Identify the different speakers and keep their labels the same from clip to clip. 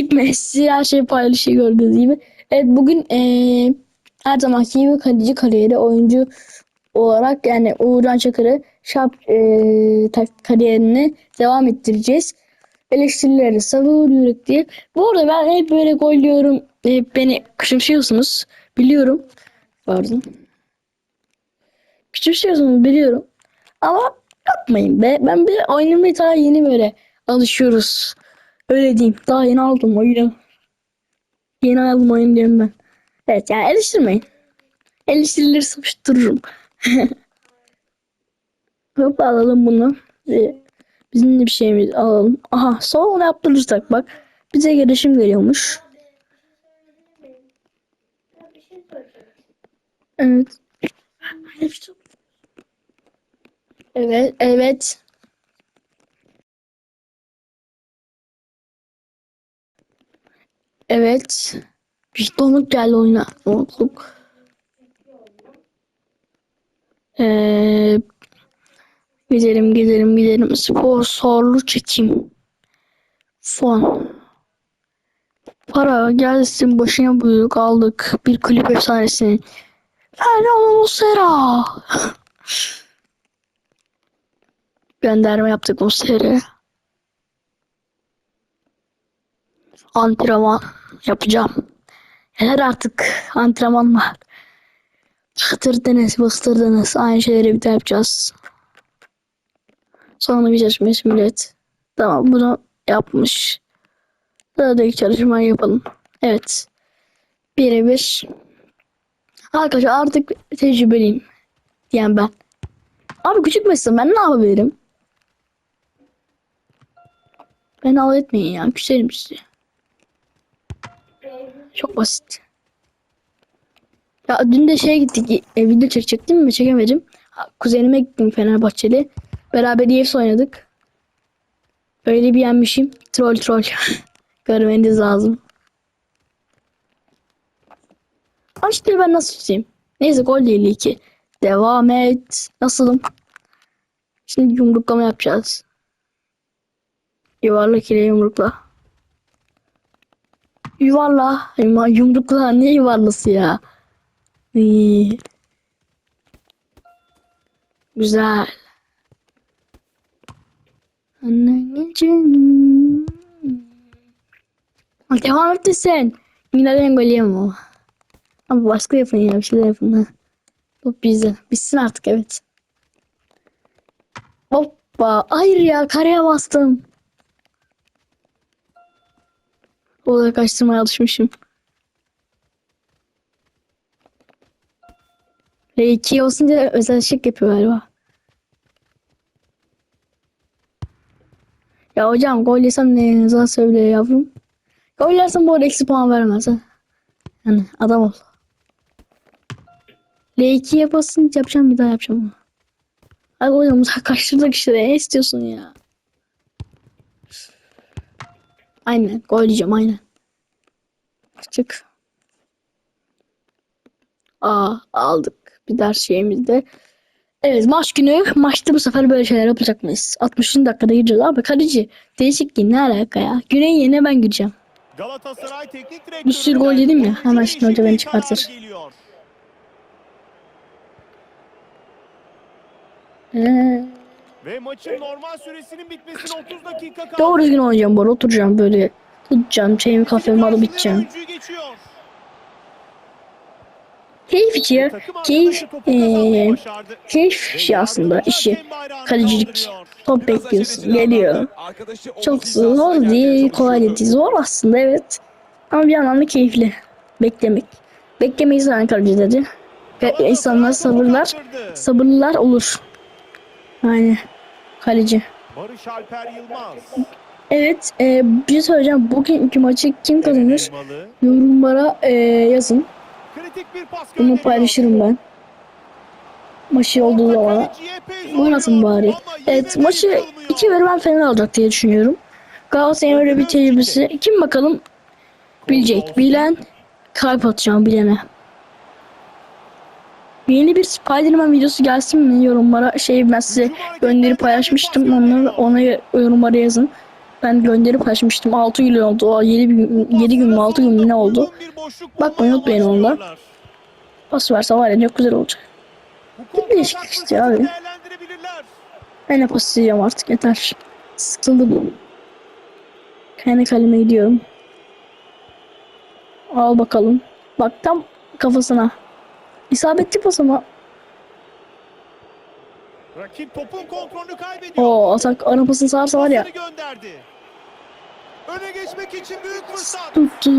Speaker 1: küçük Messi her şeyi paylaşıyor gördüğünüz gibi. Evet bugün eee her zamanki gibi kaleci kariyeri oyuncu olarak yani Uğurcan Çakır'ı şap tak- kariyerini devam ettireceğiz. Eleştirileri savunuyoruz diye. Bu arada ben hep böyle gol diyorum. Hep beni küçümsüyorsunuz. Biliyorum. Pardon. Küçümsüyorsunuz biliyorum. Ama yapmayın be. Ben bir oynamaya daha yeni böyle alışıyoruz. Öyle diyeyim. Daha yeni aldım oyunu. Yeni aldım oyun diyorum ben. Evet yani eleştirmeyin. Eleştirileri sıkıştırırım. Hop alalım bunu. Ee, Bizim de bir şeyimiz alalım. Aha sonra yaptırırsak bak. Bize gelişim veriyormuş. Evet. Evet, evet. Evet. Bir donuk geldi oyuna. Donukluk. Ee, gidelim gidelim gidelim. Sponsorlu çekim. Fon. Para gelsin başına buyruk aldık. Bir kulüp efsanesini. Fernando Muslera. Gönderme yaptık Muslera'ya. Antrenman yapacağım. Yeter artık antrenman var. Çıtırdınız, bastırdınız. Aynı şeyleri bir daha yapacağız. Sonra bir çalışma millet. Tamam bunu yapmış. Sıradaki çalışmayı yapalım. Evet. Birebir. Arkadaşlar artık tecrübeliyim. Diyen ben. Abi küçük mesela ben ne yapabilirim? Ben al etmeyin ya. Küserim size. Çok basit. Ya dün de şeye gittik. E, video çekecektim mi? Çekemedim. Kuzenime gittim Fenerbahçeli. Beraber EFS oynadık. Öyle bir yenmişim. Troll troll. Görmeniz lazım. İşte ben nasıl tutayım? Neyse gol değil iki. Devam et. Nasılım? Şimdi yumruklama yapacağız. Yuvarlak ile yumrukla. Yuvarla. Yumrukla ne yuvarlası ya? İyi. Güzel. Anneciğim. Devam et de sen. Yine ben gol yemem ama. Ama başka yapın ya bir şeyler yapın ha. Bu bize. Bitsin artık evet. Hoppa. Hayır ya kareye bastım. Orada kaçtırmaya alışmışım. R2 olsunca özel şık yapıyor galiba. Ya hocam gol yesem ne yazar söyle yavrum. Gol yersem bu arada eksi puan vermez ha. Yani adam ol. L2'ye basınca yapacağım bir daha yapacağım onu. Hadi hocam uzaklaştırdık işte ne istiyorsun ya. Aynen gol yiyeceğim aynen. Çık. Aa aldık bir ders şeyimizde. Evet maç günü maçta bu sefer böyle şeyler yapacak mıyız? 60. dakikada gireceğiz abi kaleci. Değişikliği ne alaka ya? Güney'in yerine ben gireceğim.
Speaker 2: Galatasaray Teknik Direktörü
Speaker 1: Bir sürü gol yedim ya, hemen şimdi hoca beni çıkartır. Ee,
Speaker 2: Ve maçın normal süresinin bitmesine 30 dakika kaldı.
Speaker 1: doğru düzgün oynayacağım bu arada oturacağım böyle. Tutacağım şeyimi kafemi alıp
Speaker 2: geçiyor.
Speaker 1: Keyif içi. Keyif, ee, keyif şey aslında işi. Kalecilik. Top bekliyorsun geliyor. Çok zor değil, kolay değil. Zor aslında evet. Ama bir yandan da keyifli. Beklemek. Beklemeyi seven kaleci dedi. Ve insanlar sabırlar, sabırlılar olur. Yani kaleci.
Speaker 2: Barış Alper Yılmaz.
Speaker 1: Evet, e, bir şey söyleyeceğim. Bugünkü maçı kim kazanır? Yorumlara e, yazın. Bunu paylaşırım ben. Maçı olduğu zaman. Oynasın bari. Evet maçı
Speaker 2: yıkılmıyor.
Speaker 1: 2 vermen fena olacak diye düşünüyorum. Galatasaray'ın öyle bir tecrübesi. Kim bakalım bilecek. Bilen kalp atacağım bilene. Yeni bir Spider-Man videosu gelsin mi yorumlara şey ben size gönderip paylaşmıştım. Onları ona yorumlara yazın. Ben gönderip açmıştım. 6 gün oldu. O 7 gün, 7 gün mü 6 gün mü ne oldu? Bakmayın, unutmayın
Speaker 2: başlıyorlar.
Speaker 1: Pas verse var ya çok güzel olacak.
Speaker 2: Bu
Speaker 1: Bir değişiklik istiyor abi. Ben de pas isteyeceğim artık yeter. Sıkıldım. Kendi kaleme gidiyorum. Al bakalım. Bak tam kafasına. İsabetli pas ama.
Speaker 2: Rakip topun kontrolünü kaybediyor.
Speaker 1: O atak ara pasını sağarsa var ya.
Speaker 2: Gönderdi. Öne geçmek için büyük fırsat.
Speaker 1: Tuttu.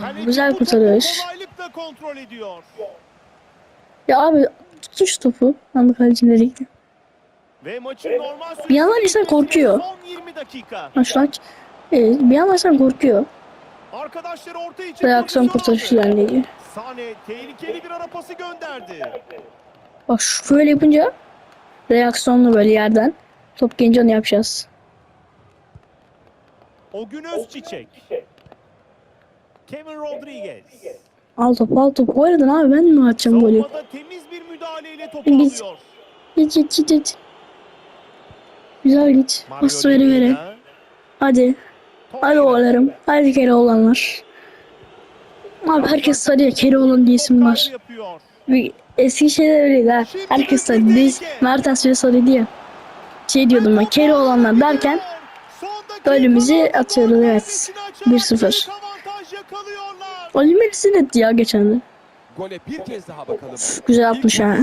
Speaker 2: Kaleci
Speaker 1: Güzel kurtarış.
Speaker 2: Kolaylıkla kontrol ediyor.
Speaker 1: Ya abi tutun şu topu. Ben de kalecileri gitti.
Speaker 2: Ve maçın normal süresi
Speaker 1: Bir yandan insan korkuyor.
Speaker 2: Son 20 dakika.
Speaker 1: Şu aç. Evet, bir yandan sen korkuyor.
Speaker 2: Arkadaşları orta için
Speaker 1: Reaksiyon kurtarışı
Speaker 2: aldı. Sane tehlikeli bir ara pası gönderdi.
Speaker 1: Bak şu böyle yapınca reaksiyonlu böyle yerden top gelince onu yapacağız.
Speaker 2: O gün Özçiçek. Kevin Rodriguez.
Speaker 1: Al top al top. Oynadın abi ben mi atacağım golü?
Speaker 2: Savunmada temiz bir müdahaleyle topu
Speaker 1: Biz-
Speaker 2: alıyor.
Speaker 1: Git git git git. Güzel git.
Speaker 2: Mario
Speaker 1: Pas vere. Hadi. Hadi oğullarım. Hadi kere olanlar. Abi herkes sarıya kere olan diye isim var. Bir eski şeyler öyleydi ha. Herkes sarı. Biz Mertens ve sarıydı ya. Şey diyordum ben kere olanlar derken golümüzü atıyoruz, evet.
Speaker 2: kalesine açarak
Speaker 1: 1-0.
Speaker 2: büyük avantaj yakalıyorlar.
Speaker 1: Oliver etti ya geçen de.
Speaker 3: Gole bir kez daha bakalım.
Speaker 1: Güzel yapmış ha.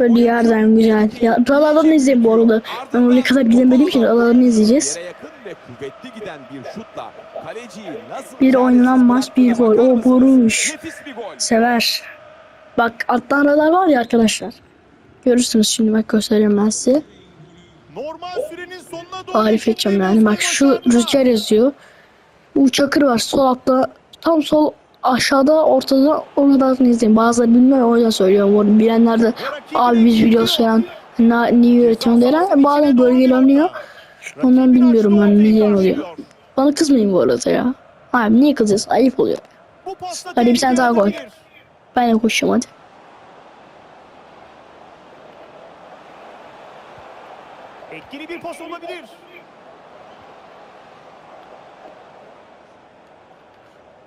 Speaker 1: Böyle yerden güzel. Ya buralardan izleyin bu arada. Ben oraya kadar gidemedim ki oralardan izleyeceğiz.
Speaker 3: Ve kuvvetli giden bir şutla kaleciyi nasıl
Speaker 1: Bir oynanan maç bir gol. O
Speaker 3: gol.
Speaker 1: Sever. Bak alttan aralar var ya arkadaşlar. Görürsünüz şimdi bak göstereyim ben size.
Speaker 2: Normal sürenin sonuna doğru
Speaker 1: Arif edeceğim yani. Bak şu rüzgar yazıyor. Bu çakır var sol altta. Tam sol aşağıda ortada onu da izleyin. Bazıları bilmiyor o yüzden söylüyorum. Orada bilenler de abi biz biliyoruz falan. Ne, niye üretiyorsun diyorlar. Bazen gölgeli oynuyor. Ondan bilmiyorum
Speaker 2: ortayı
Speaker 1: niye oluyor. Bana kızmayın bu arada ya. Abi niye kızıyorsun? Ayıp oluyor. Hadi bir tane daha gol. Ben de koşacağım hadi.
Speaker 2: Etkili bir pas olabilir.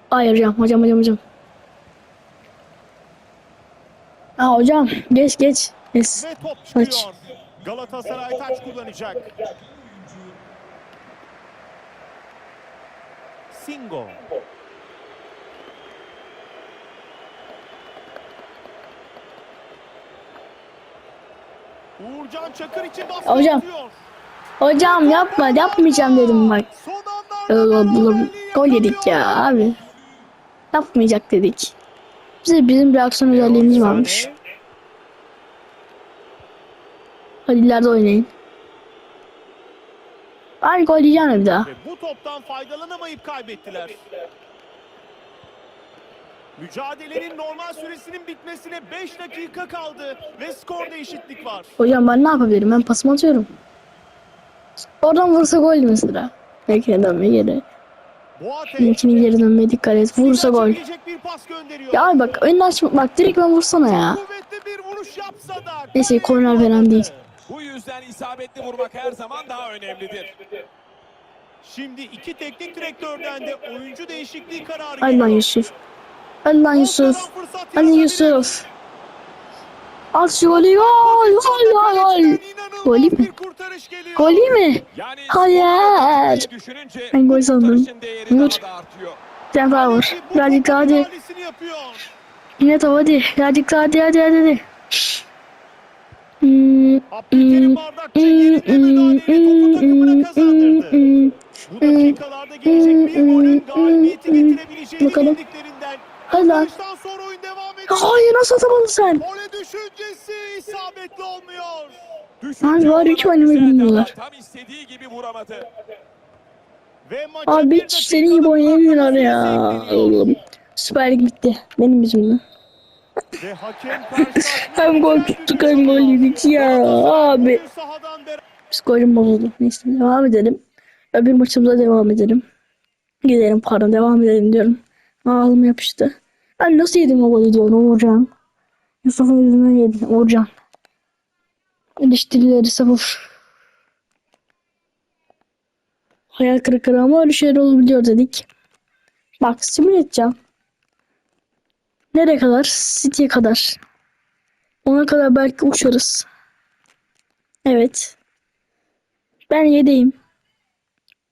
Speaker 1: Hayır hocam hocam hocam hocam. Aa hocam geç geç. Geç.
Speaker 2: Ve top
Speaker 1: Taç.
Speaker 2: çıkıyor. Galatasaray taç kullanacak. Singo. Uğurcan Çakır için baskı
Speaker 1: Hocam,
Speaker 2: atıyor.
Speaker 1: Hocam yapma yapmayacağım dedim bak. Ee, Gol yedik ya abi. Yapmayacak dedik. Bize bizim reaksiyon özelliğimiz varmış. Hadi ileride oynayın. Ay gol bir daha.
Speaker 2: Ve bu toptan faydalanamayıp kaybettiler. Mücadelenin normal süresinin bitmesine 5 dakika kaldı ve skorda eşitlik var.
Speaker 1: Hocam ben ne yapabilirim? Ben pasımı atıyorum. Oradan vursa gol mesela. Belki de dönme geri. Linkinin geri dönmeye dikkat et. Vursa gol. Ya abi bak önünü açma. Bak direkt ben vursana ya. Neyse, korner falan değil.
Speaker 3: Bu yüzden isabetli vurmak her zaman daha önemlidir.
Speaker 2: Şimdi iki teknik direktörden de oyuncu değişikliği kararı geliyor.
Speaker 1: Yusuf. Lan Yusuf.
Speaker 2: Yaratabilir.
Speaker 1: Yusuf. At şu golü. Gol. Gol. Gol. Golü mü? Golü mü? Hayır. Ben gol sandım. Vur.
Speaker 3: daha
Speaker 1: vur. Birazcık daha hadi. Yine top hadi. Birazcık daha hadi hadi hadi. hadi. Hmm,
Speaker 2: Abdülkerim Bardakçı yerinde müdahaleyle topu takımına kazandırdı. Bu dakikalarda gelecek bir golün galibiyeti getirebileceğini
Speaker 1: Bakalım.
Speaker 2: bildiklerinden. Maçtan sonra oyun devam ediyor.
Speaker 1: Hayır nasıl atamadın sen?
Speaker 2: Gole düşüncesi isabetli olmuyor.
Speaker 1: Abi var, hiç oynamayı bilmiyorlar.
Speaker 3: Tam istediği gibi vuramadı.
Speaker 1: Abi hiç senin gibi oynayamıyorlar ya. Oğlum. Süper Lig bitti. Benim yüzümden. Hem gol tuttuk hem gol yedik ya. Abi. Psikolojim bozuldu. Neyse devam edelim. Öbür maçımıza devam edelim. Gidelim pardon devam edelim diyorum. Ağzım yapıştı. Ben nasıl yedim o golü diyorum Uğurcan. Yusuf'un yüzünden yedim Uğurcan. Eleştirileri savur. Hayal kırıklığı ama öyle şeyler olabiliyor dedik. Bak simüle edeceğim. Nereye kadar? City'ye kadar. Ona kadar belki uçarız. Evet. Ben yedeyim.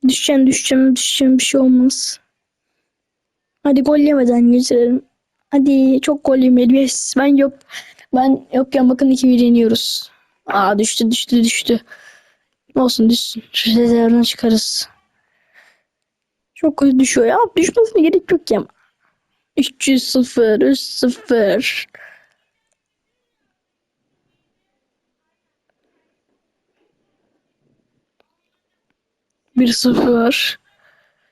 Speaker 1: Düşeceğim düşeceğim düşeceğim bir şey olmaz. Hadi gol yemeden geçirelim. Hadi çok gol yemeyelim. Yes. Ben yok. Ben yokken bakın 2-1 yeniyoruz. Aa düştü düştü düştü. Olsun düşsün. Şu çıkarız. Çok kötü düşüyor ya. Düşmesine gerek yok ya. 300-0, 3-0. Bir sıfır.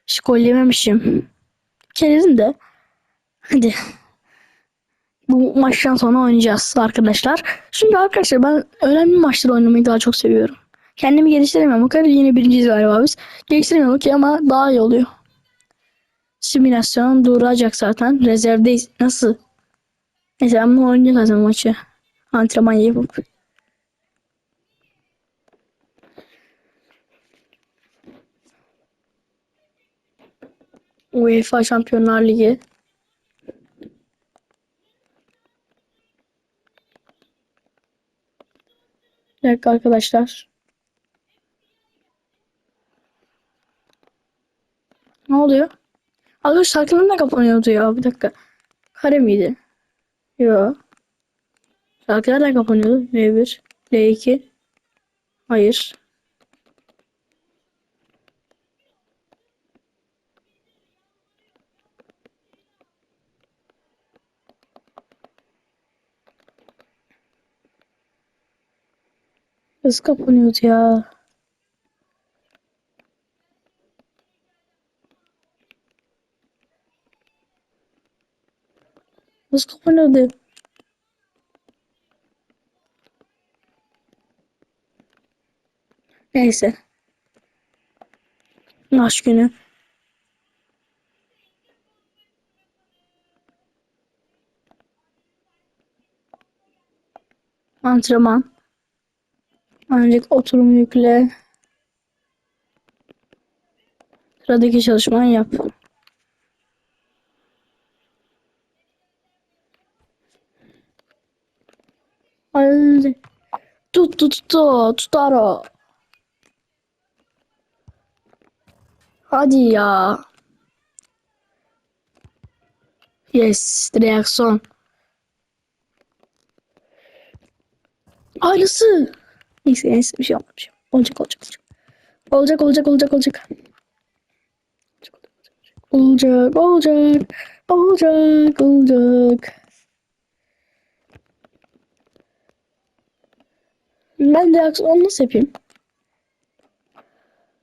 Speaker 1: Hiç gol yememişim. Kerizin de. Hadi. Bu maçtan sonra oynayacağız arkadaşlar. Çünkü arkadaşlar ben önemli maçları oynamayı daha çok seviyorum. Kendimi geliştiremiyorum. O kadar yine birinciyiz galiba biz. Geliştiremiyorum ki ama daha iyi oluyor. Simülasyon duracak zaten. Rezervdeyiz. Nasıl? Neyse bunu oynayacağız zaten maçı. Antrenman yapıp. UEFA Şampiyonlar Ligi. Bir dakika arkadaşlar. Ne oluyor? Arkadaş şarkının da kapanıyordu ya. Bir dakika. Kare miydi? Yo. Şarkılar da kapanıyordu. L1, L2. Hayır. Nasıl kapanıyordu ya? Nasıl kapanıyordu? Neyse. Maç günü. Antrenman. Ancak oturum yükle. Sıradaki çalışmayı yap. Hadi. Tut tut tut tutaro. Hadi ya. Yes, reaksiyon. Aynısı. Neyse neyse bir şey olmamış. Olacak olacak olacak. Olacak olacak olacak olacak. Olacak olacak. Olacak olacak. Ben reaksiyon nasıl yapayım?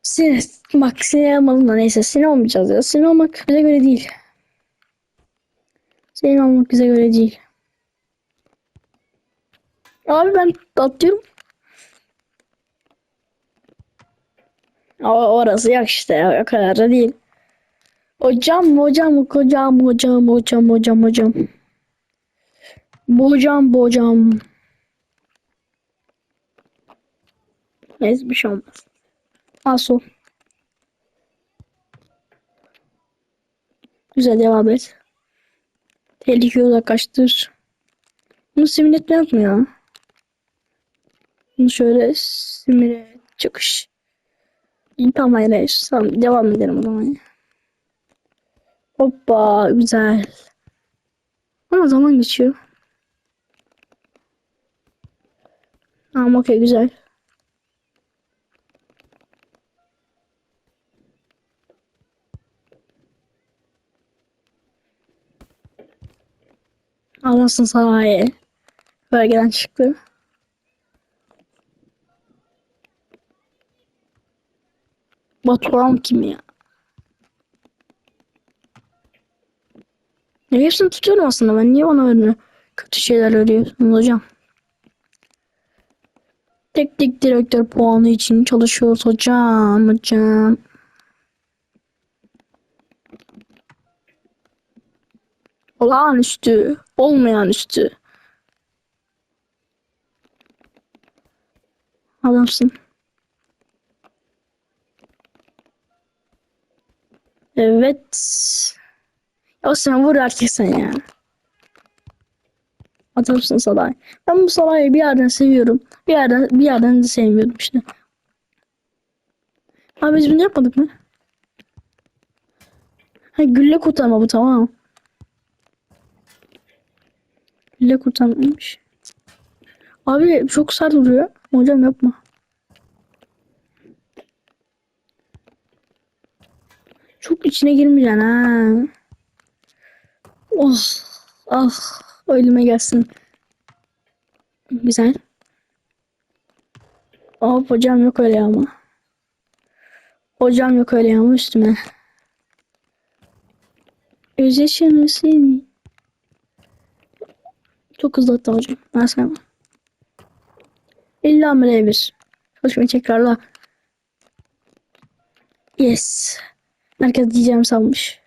Speaker 1: Sinir, bak sinir olmadım da neyse sinir olmayacağız ya. Sinir olmak bize göre değil. Sinir olmak bize göre değil. Abi ben atlıyorum. O, orası yok işte o kadar da değil. Hocam hocam hocam hocam hocam hocam hocam. Bocam bocam. Neyse bir şey olmaz. Aso. Güzel devam et. Tehlike uzaklaştır. Bunu simüle etme yapma ya. Bunu şöyle simüle çıkış. Tamam hayır hayır. Tamam devam edelim o zaman. Hoppa güzel. Ama zaman geçiyor. Tamam okey güzel. Anasını sanayi. Bölgeden çıktı. Batuhan kim ya? Ya hepsini tutuyorum aslında ben. Niye bana öyle kötü şeyler öğretiyorsunuz hocam? Teknik direktör puanı için çalışıyoruz hocam. Hocam. Olağanüstü. Olmayan üstü. Adamsın. Evet. O sen vur artık sen ya. Atarsın Salah'ı. Ben bu Salah'ı bir yerden seviyorum. Bir yerden bir yerden de sevmiyorum işte. Abi biz bunu yapmadık mı? Ha gülle kurtarma bu tamam. Gülle kurtarmaymış. Abi çok sert vuruyor. Hocam yapma. Çok içine girmeyeceksin ha. Oh. Ah. Ölüme gelsin. Güzel. Hop hocam yok öyle ama. Hocam yok öyle ama üstüme. Göz yaşını seni. Çok hızlı attı hocam. Ben sevmem. İlla mı bir. Çalışmayı tekrarla. Yes. Herkes diyeceğim sanmış.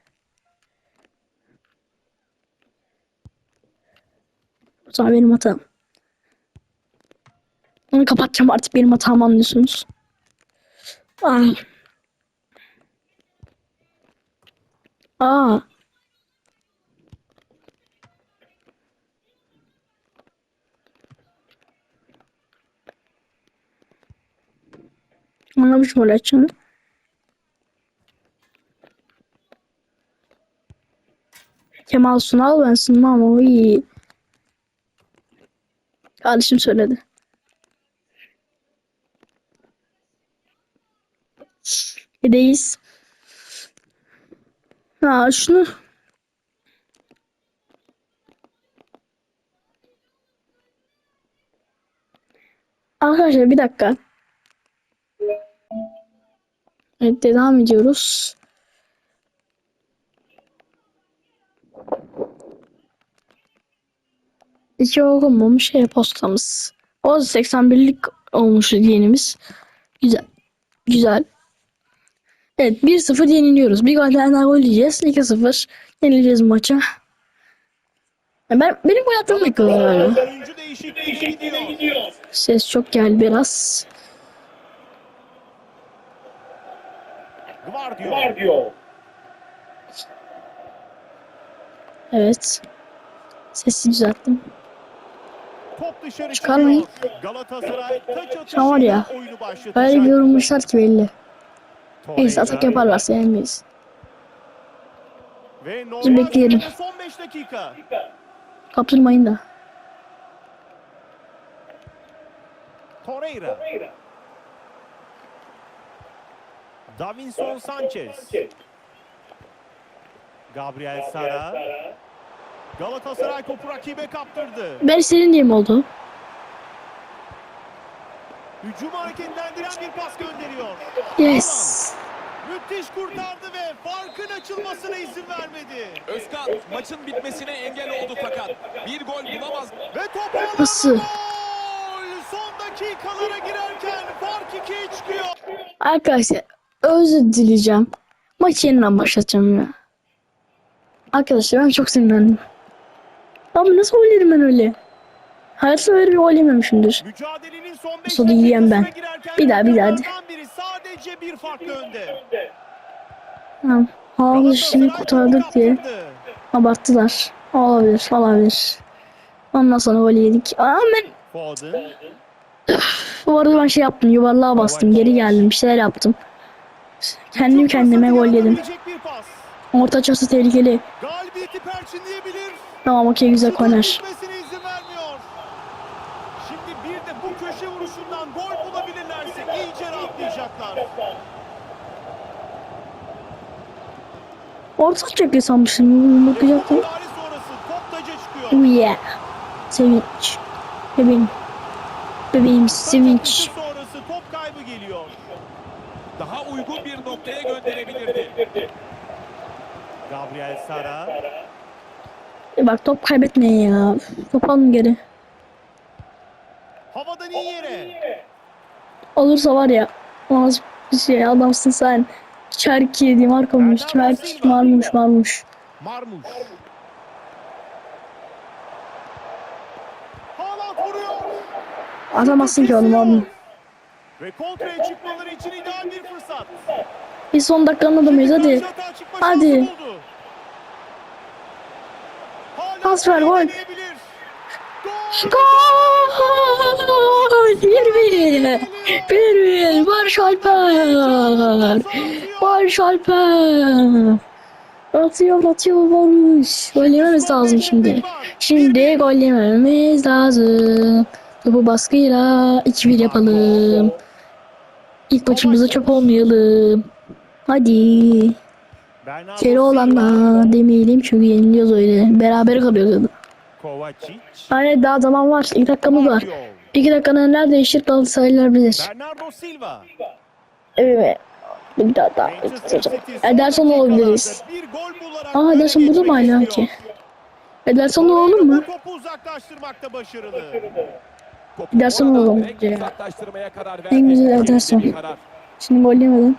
Speaker 1: O zaman benim hatam. Onu kapatacağım artık benim hatam anlıyorsunuz. Ay. Aa. Anlamış mı açını? Kemal Sunal ben sunmam o iyi. Kardeşim söyledi. Edeyiz. Ha şunu Arkadaşlar bir dakika. Evet devam ediyoruz. İki okunmamış şey postamız. O 81'lik olmuş yenimiz. Güzel. Güzel. Evet 1-0 yeniliyoruz. Bir gol daha gol yiyeceğiz. 2-0 yenileceğiz maça. Ben, benim gol attığım
Speaker 2: gidiyor.
Speaker 1: Ses çok geldi biraz.
Speaker 2: Guardio.
Speaker 1: Evet. Sesi düzelttim.
Speaker 2: Top dışarı
Speaker 1: Çıkarmayın.
Speaker 2: Galatasaray taç
Speaker 1: Şu an var ya,
Speaker 2: atışıyla oyunu başlatacak.
Speaker 1: Öyle bir yorulmuşlar ki belli. Neyse atak
Speaker 2: Torreira
Speaker 1: yaparlarsa yenmeyiz.
Speaker 2: Ve
Speaker 1: Biz bekleyelim.
Speaker 2: normal son 5 dakika.
Speaker 1: Kaptırmayın da.
Speaker 2: Torreira. Davinson Sanchez. Gabriel Sara. Galatasaray topu rakibe kaptırdı.
Speaker 1: Ben senin diyeyim oldu.
Speaker 2: Hücum hareketlendiren bir pas gönderiyor.
Speaker 1: Yes.
Speaker 2: Müthiş kurtardı ve farkın açılmasına izin vermedi.
Speaker 3: Özkan maçın bitmesine engel oldu fakat bir gol bulamaz.
Speaker 2: Ve top
Speaker 1: Nasıl?
Speaker 2: gol! Son dakikalara girerken fark 2'ye çıkıyor.
Speaker 1: Arkadaşlar özür dileyeceğim. Maçı yeniden başlatacağım ya. Arkadaşlar ben çok sinirlendim. Abi nasıl yedim ben öyle? Hayatımda öyle bir gol yememişimdir.
Speaker 2: Mücadelenin son 5
Speaker 1: Sodu yiyen ben. Bir daha, bir daha hadi.
Speaker 2: sadece bir farklı önde.
Speaker 1: Tamam. Havalı şimdi kurtardık diye abarttılar. Olabilir, olabilir. Ondan sonra gol yedik. Aa ben bu arada ben şey yaptım. Yuvarlığa bastım. Geri geldim. Bir şeyler yaptım. Kendim kendime gol yedim. Orta açısı tehlikeli. Tamam okey güzel
Speaker 2: Şutun
Speaker 1: korner.
Speaker 2: gitmesine izin vermiyor. Şimdi bir de bu köşe vuruşundan gol bulabilirlerse iyice rahatlayacaklar.
Speaker 1: Orta açacak sanmışım. Bakacaktım. Oh yeah. Sevinç. Bebeğim. Bebeğim sevinç.
Speaker 2: Taç sonrası top kaybı geliyor.
Speaker 3: Daha uygun bir noktaya gönderebilirdi.
Speaker 2: Gabriel Sara.
Speaker 1: E bak top kaybetmeyin ya. Top alın geri.
Speaker 2: Havadan iyi yere.
Speaker 1: Olursa var ya. Az bir şey adamsın sen. Çerki diyeyim arkamış. Çerki.
Speaker 2: Marmuş. Haaland vuruyor.
Speaker 1: Atamazsın ki oğlum oğlum.
Speaker 2: Ve kontraya çıkmaları için ideal bir fırsat.
Speaker 1: Bir son dakikanın adamıyız hadi. Hadi. Pas gol.
Speaker 2: Gol!
Speaker 1: Bir bir. Bir bir. Barış Alper. Barış Alper. Atıyor atıyor Barış. Gol yememiz lazım şimdi. Şimdi gol yememiz lazım. Bu baskıyla 2-1 yapalım. İlk maçımızda çöp olmayalım. Hadi. Olanla demeyelim çünkü yeniliyoruz öyle. Beraber kalıyoruz.
Speaker 2: Kovacic.
Speaker 1: Hayır daha zaman var. 2 dakikamız var.
Speaker 2: Rabiot.
Speaker 1: 2 dakikada neler değişir Galatasaraylılar bilir. Evet. Bir daha daha
Speaker 2: son
Speaker 1: Ederson olabiliriz. Aa Ederson burada mı hala ki? Ederson oğlum mu? Ederson
Speaker 3: karar verdi.
Speaker 1: En güzel Ederson. Şimdi gol yemedin.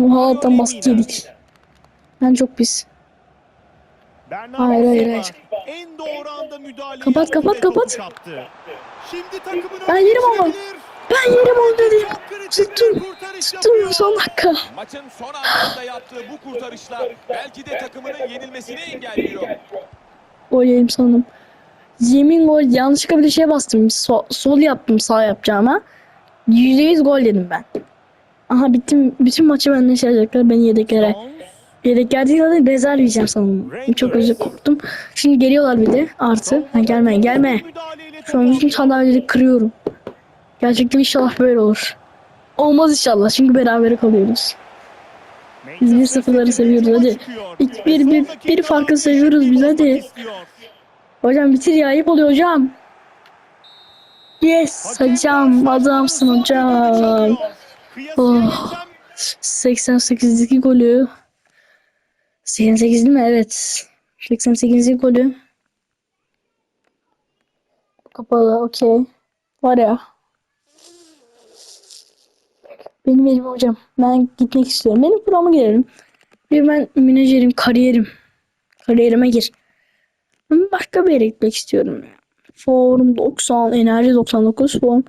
Speaker 1: Muhalattan baskı yedik. Ben çok pis. Hayır, hayır, hayır.
Speaker 2: En doğru anda müdahale
Speaker 1: Kapat,
Speaker 2: yaptı
Speaker 1: kapat, kapat.
Speaker 2: Şimdi takımın
Speaker 1: Ben yerim ama. Ben yerim onu dedim. Tuttum. Tuttum son dakika.
Speaker 3: Maçın son anlarında yaptığı bu kurtarışla belki de takımının yenilmesini engelliyor.
Speaker 1: Gol yedim sandım. Yemin gol yanlışlıkla bir şey bastım. So- sol yaptım sağ yapacağıma. %100 gol dedim ben. Aha bittim. Bütün maçı benden şey yapacaklar. Beni yedeklere. Yedekler değil zaten rezerv yiyeceğim sandım. Çok özür korktum. Şimdi geliyorlar bir de artı. Ha, gelme gelme. Şu an bütün sandalyeleri kırıyorum. Gerçekten inşallah böyle olur. Olmaz inşallah çünkü beraber kalıyoruz. Biz bir sıfırları seviyoruz, hadi. İlk bir- bir- bir farkı seviyoruz biz, hadi. Hocam bitir ya ayıp oluyor hocam. Yes hocam adamsın hocam. Oh.
Speaker 2: geçen
Speaker 1: 88'deki golü. 88 değil mi? Evet. 88'deki golü. Kapalı okey. Var ya. Benim elim hocam. Ben gitmek istiyorum. Benim programa girelim. Bir ben menajerim, kariyerim. Kariyerime gir. Ben başka bir yere gitmek istiyorum. Forum 90, enerji 99, form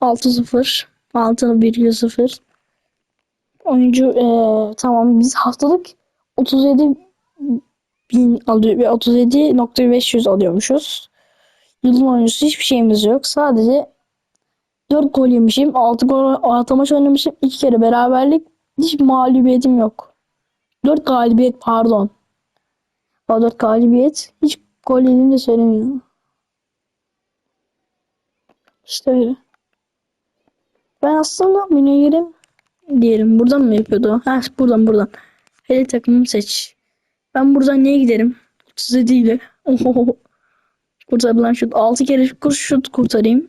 Speaker 1: 60, 6,0. Oyuncu eee, tamam biz haftalık 37 bin alıyor ve 37.500 alıyormuşuz. Yılın oyuncusu hiçbir şeyimiz yok. Sadece 4 gol yemişim. 6 gol 6 maç oynamışım. 2 kere beraberlik. Hiç mağlubiyetim yok. 4 galibiyet pardon. O 4 galibiyet. Hiç gol yediğini de söylemiyorum. İşte öyle. Ben aslında menajerim diyelim. Buradan mı yapıyordu? Ha buradan buradan. Hele takımımı seç. Ben buradan niye giderim? 37 ile. Ohoho. Kurtarılan şut. 6 kere şut, şut kurtarayım.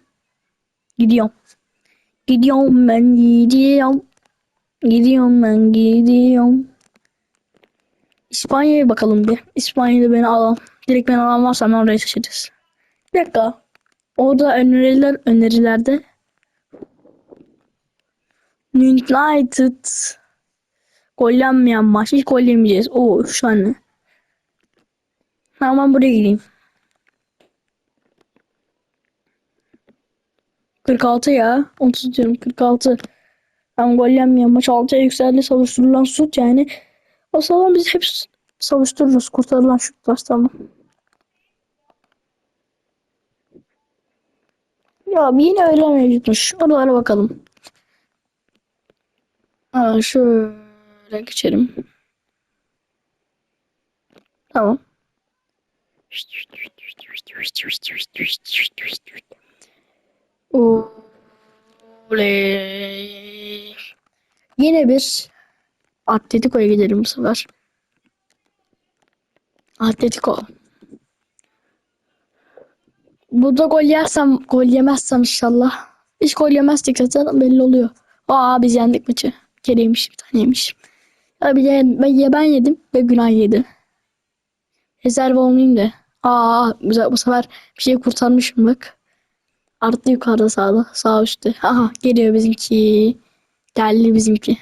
Speaker 1: Gidiyorum. Gidiyorum ben gidiyorum. Gidiyorum ben gidiyorum. İspanya'ya bakalım bir. İspanya'da beni alan. Direkt beni alan varsa ben oraya seçeriz. Bir dakika. Orada öneriler önerilerde United gollenmeyen maç. Hiç gol yemeyeceğiz. Oo 3 tane. Hemen buraya gireyim. 46 ya. 30 diyorum 46. Ben gol yenmeyen maç 6'ya yükseldi. Savuşturulan şut yani. O zaman biz hep savuştururuz. Kurtarılan şutlar tamam. Ya yine öyle mevcutmuş. Oralara bakalım. Aa, şöyle geçelim. Tamam. Oley. Yine bir Atletico'ya gidelim bu sefer. Atletico. Burada gol yersem, gol yemezsem inşallah. Hiç gol yemezsek zaten belli oluyor. Aa biz yendik maçı. Kere yemişim, bir tane yemişim. Ya bir de ben, ya ben yedim ve Günay yedi. Rezerv olmayayım da. Aa bu sefer bir şey kurtarmışım bak. Arttı yukarıda sağda. Sağ üstte. Aha geliyor bizimki. Geldi bizimki.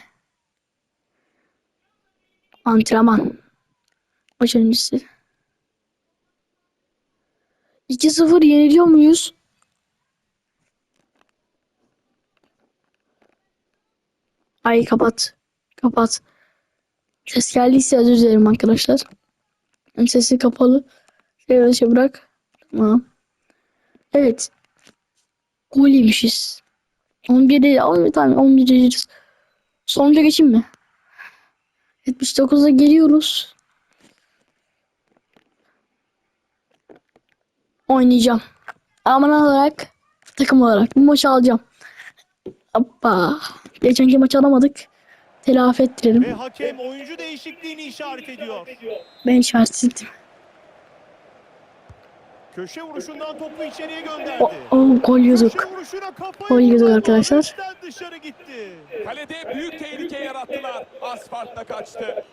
Speaker 1: Antrenman. Maç öncesi. 2-0 yeniliyor muyuz? Ay kapat. Kapat. Ses geldiyse özür dilerim arkadaşlar. Hem sesi kapalı. Şöyle şey bırak. Tamam. Evet. Gol yemişiz. 11 değil. 11 tane 11 yiyeceğiz. Sonuca geçeyim mi? 79'a geliyoruz. Oynayacağım. Aman olarak takım olarak bu maçı alacağım. Hoppa. Geçenki maçı alamadık. Telafi ettirelim.
Speaker 2: Ve hakem oyuncu değişikliğini işaret ediyor.
Speaker 1: Ben işaretledim.
Speaker 2: Köşe vuruşundan topu içeriye gönderdi.
Speaker 1: O, o gol
Speaker 2: kafayı
Speaker 1: Gol
Speaker 2: vurdu.
Speaker 1: arkadaşlar.
Speaker 2: Dışarı gitti.
Speaker 3: Kalede büyük tehlike yarattılar. Az farkla kaçtı.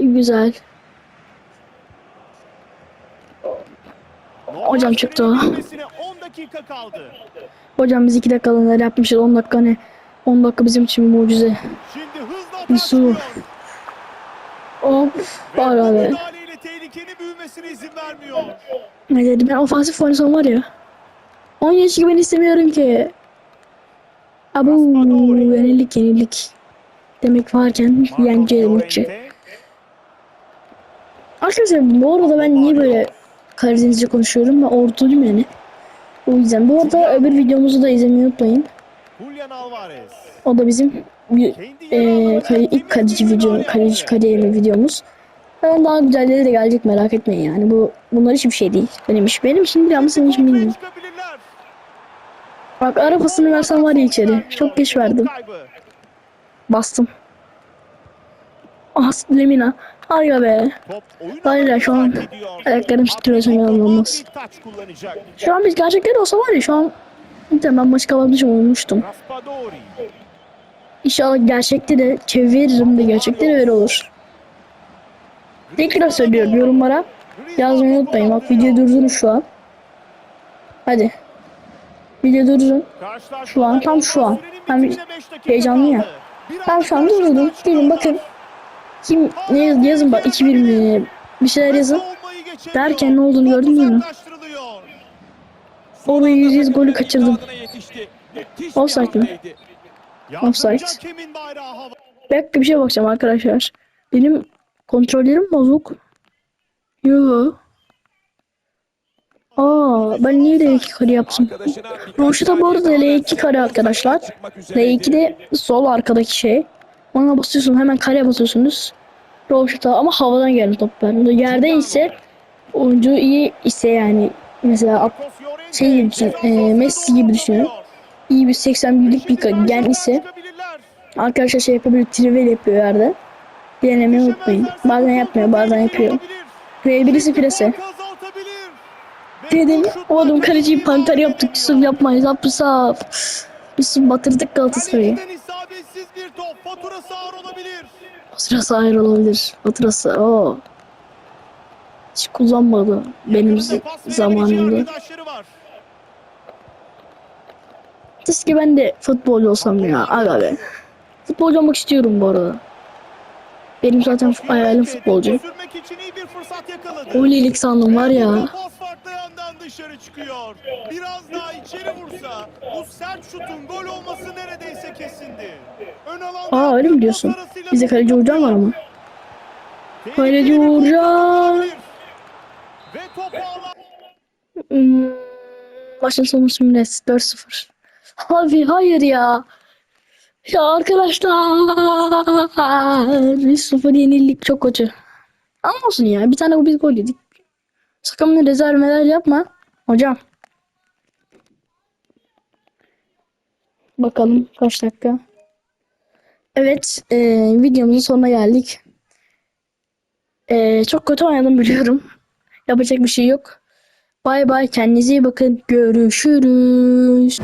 Speaker 1: Güzel. Hocam çıktı o.
Speaker 2: sürenin bitmesine 10 dakika kaldı.
Speaker 1: Hocam biz 2 dakika neler yapmışız. 10 dakika ne? 10 dakika bizim için mucize.
Speaker 2: Şimdi hızla
Speaker 1: Bir su. Hop.
Speaker 2: Ve
Speaker 1: Var abi.
Speaker 2: tehlikenin büyümesine izin vermiyor.
Speaker 1: Ne dedi? Ben ofansif oynasam var ya. 10 yaş gibi ben istemiyorum ki. Abu yenilik yenilik. Demek varken yence yenilikçi. Arkadaşlar bu arada ben niye böyle Karadenizce konuşuyorum? Ben orduluyum yani. O yüzden. Bu arada öbür videomuzu da izlemeyi unutmayın. O da bizim e, kale, ilk kaleci video, kaleci kariyeri videomuz. Ben daha güzelleri de gelecek merak etmeyin yani. Bu bunlar hiçbir şey değil. Benim iş. Benim için ama senin için bilmiyorum. Bak arabasını versen var ya içeri. Çok geç verdim. Bastım. Ah Lemina. Harika be.
Speaker 2: Top oyun
Speaker 1: Hayır ya, şu an ayaklarım
Speaker 2: taç kullanacak.
Speaker 1: Şu an biz gerçekleri olsa var ya şu an Zaten ben maçı kapatmışım olmuştum.
Speaker 2: Raspadori.
Speaker 1: İnşallah gerçekte de çeviririm de gerçekte de öyle olur. Tekrar söylüyorum yorumlara. Yazmayı unutmayın. Bak video durdurun şu an. Hadi. Video durdurun. Şu an, tam şu an. Ben heyecanlı ya. Ben şu an durdurdum. Gelin bakın. Kim ne yaz- yazın bak 2000 mi bir şeyler yazın. Derken ne olduğunu gördün mü? Orayı yüz yüz golü kaçırdım. Offside mi? Offside. Bir dakika bir şey bakacağım arkadaşlar. Benim kontrollerim bozuk. Yo. Aa ben niye L2 kare yaptım? Roşita bu arada
Speaker 3: saniye
Speaker 1: L2 kare arkadaşlar.
Speaker 3: çıkmak üzereydi.
Speaker 1: L2 de sol arkadaki şey. Ona basıyorsun hemen kare basıyorsunuz. Roşita ama havadan gelen toplar. Yerde ise oyuncu iyi ise yani mesela şey gibi düşün, e, Messi gibi düşünün. iyi bir 81'lik bir gen ise arkadaşlar şey yapabilir trivel yapıyor yerde. Denemeyi unutmayın. Bazen yapmıyor bazen yapıyor. Ve birisi prese. Dedim oğlum kaleciyi panter yaptık Yusuf yapmayız yapsa. Yusuf batırdık Galatasaray'ı.
Speaker 2: Bir top. Faturası ağır olabilir.
Speaker 1: Faturası ayrı olabilir. Faturası o. Hiç kullanmadı benim zamanımda. Keşke ben de futbolcu olsam ya. Aga be. Futbolcu olmak istiyorum bu arada. Benim zaten hayalim futbolcu.
Speaker 2: Sürmek için iyi bir fırsat yakaladı.
Speaker 1: Öylelik sandım var ya.
Speaker 2: Dışarı çıkıyor. Biraz daha içeri vursa bu sert şutun gol olması neredeyse kesindi. Ön alanda
Speaker 1: Aa öyle mi diyorsun?
Speaker 2: topu
Speaker 1: kaleci Uğurcan var ama. Kaleci Uğurcan.
Speaker 2: Ve top ağlar.
Speaker 1: Hmm, maçın sonu şimdi 4-0. Abi hayır ya. Ya arkadaşlar 1-0 yenildik çok kötü. Ama olsun ya bir tane biz gol yedik. Sakın rezerveler yapma. Hocam. Bakalım kaç dakika. Evet e, videomuzun sonuna geldik. E, çok kötü oynadım biliyorum. Yapacak bir şey yok. Bay bay kendinize iyi bakın. Görüşürüz.